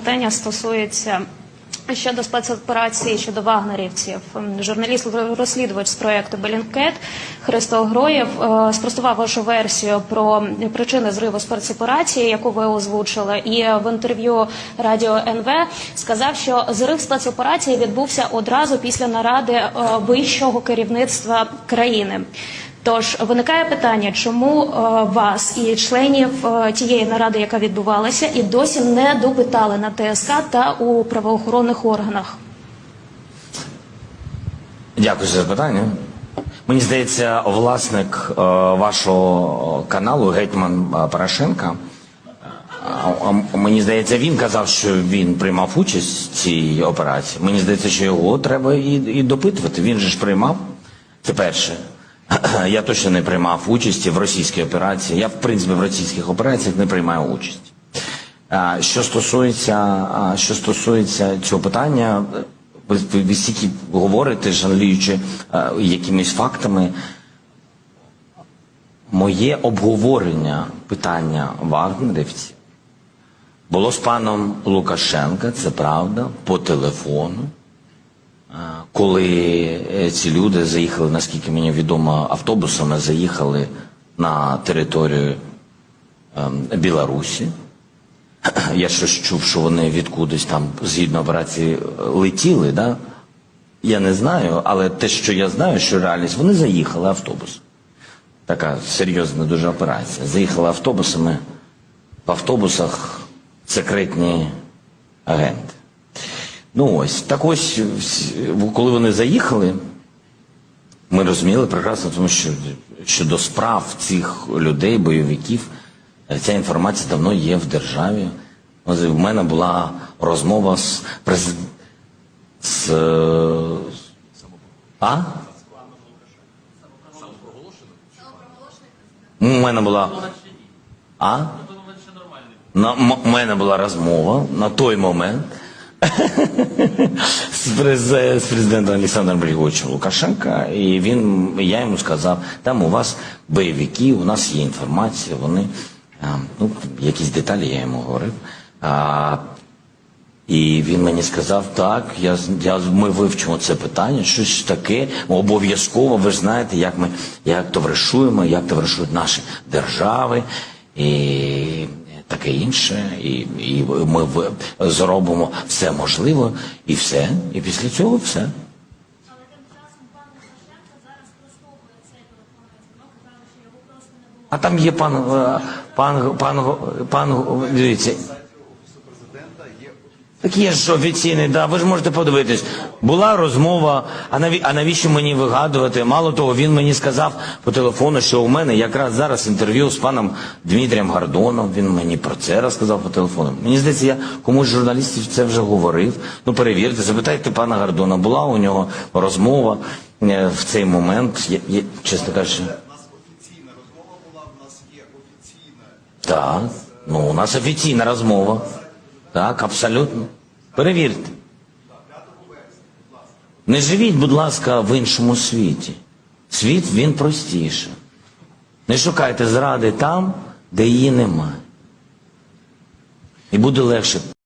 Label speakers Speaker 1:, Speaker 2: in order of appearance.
Speaker 1: питання стосується щодо спецоперації щодо вагнерівців. Журналіст-розслідувач з проекту Белінкет Христо Гроєв е, спростував вашу версію про причини зриву спецоперації, яку ви озвучили, і в інтерв'ю радіо НВ сказав, що зрив спецоперації відбувся одразу після наради е, вищого керівництва країни. Тож виникає питання, чому е, вас і членів е, тієї наради, яка відбувалася, і досі не допитали на ТСК та у правоохоронних органах?
Speaker 2: Дякую за запитання. Мені здається, власник е, вашого каналу Гетьман Порошенка. Мені здається, він казав, що він приймав участь в цій операції. Мені здається, що його треба і, і допитувати. Він же ж приймав. Це перше. Я точно не приймав участі в російській операції. Я, в принципі, в російських операціях не приймаю участь. Що стосується, що стосується цього питання, ви, стільки говорите, жаліючи якимись фактами. Моє обговорення питання вагнерівців було з паном Лукашенка, це правда, по телефону. А, Коли е, ці люди заїхали, наскільки мені відомо, автобусами заїхали на територію ем, Білорусі. Я щось чув, що вони відкудись там згідно операції летіли, да? Я не знаю, але те, що я знаю, що реальність, вони заїхали автобусом. Така серйозна дуже операція. Заїхали автобусами, в автобусах секретні агенти. Ну ось, так ось, коли вони заїхали, ми розуміли прекрасно, тому що щодо справ цих людей, бойовиків, ця інформація давно є в державі. В мене була розмова з президентом. З... е, А? У мене була. А? У мене була розмова на той момент з, през- з президентом Олександром Григорьовичем Лукашенка, і він, я йому сказав, там у вас бойовики, у нас є інформація, вони, ну, якісь деталі я йому говорив. А, і він мені сказав, так, я, я, ми вивчимо це питання, щось таке, обов'язково, ви ж знаєте, як ми як товаришуємо, як товаришують наші держави і таке інше. І, і ми в- зробимо все можливе, і все. І після цього все.
Speaker 1: Але тим часом пан Лукашенко зараз прослухує цей телефонний дзвінок, що його просто не було.
Speaker 2: А там є пан, пан, пан, пан, пан, дивіться. Так є ж офіційний, да, ви ж можете подивитись. Була розмова, а, наві, а навіщо мені вигадувати? Мало того, він мені сказав по телефону, що у мене якраз зараз інтерв'ю з паном Дмитрієм Гордоном. Він мені про це розказав по телефону. Мені здається, я комусь з журналістів це вже говорив. Ну перевірте, запитайте пана Гордона, була у нього розмова е, в цей момент. Я, я, чесно кажучи.
Speaker 3: У нас офіційна розмова була, у нас є офіційна.
Speaker 2: Так, ну у нас офіційна розмова. Так, абсолютно. Перевірте. Не живіть, будь ласка, в іншому світі. Світ він простіше. Не шукайте зради там, де її немає. І буде легше.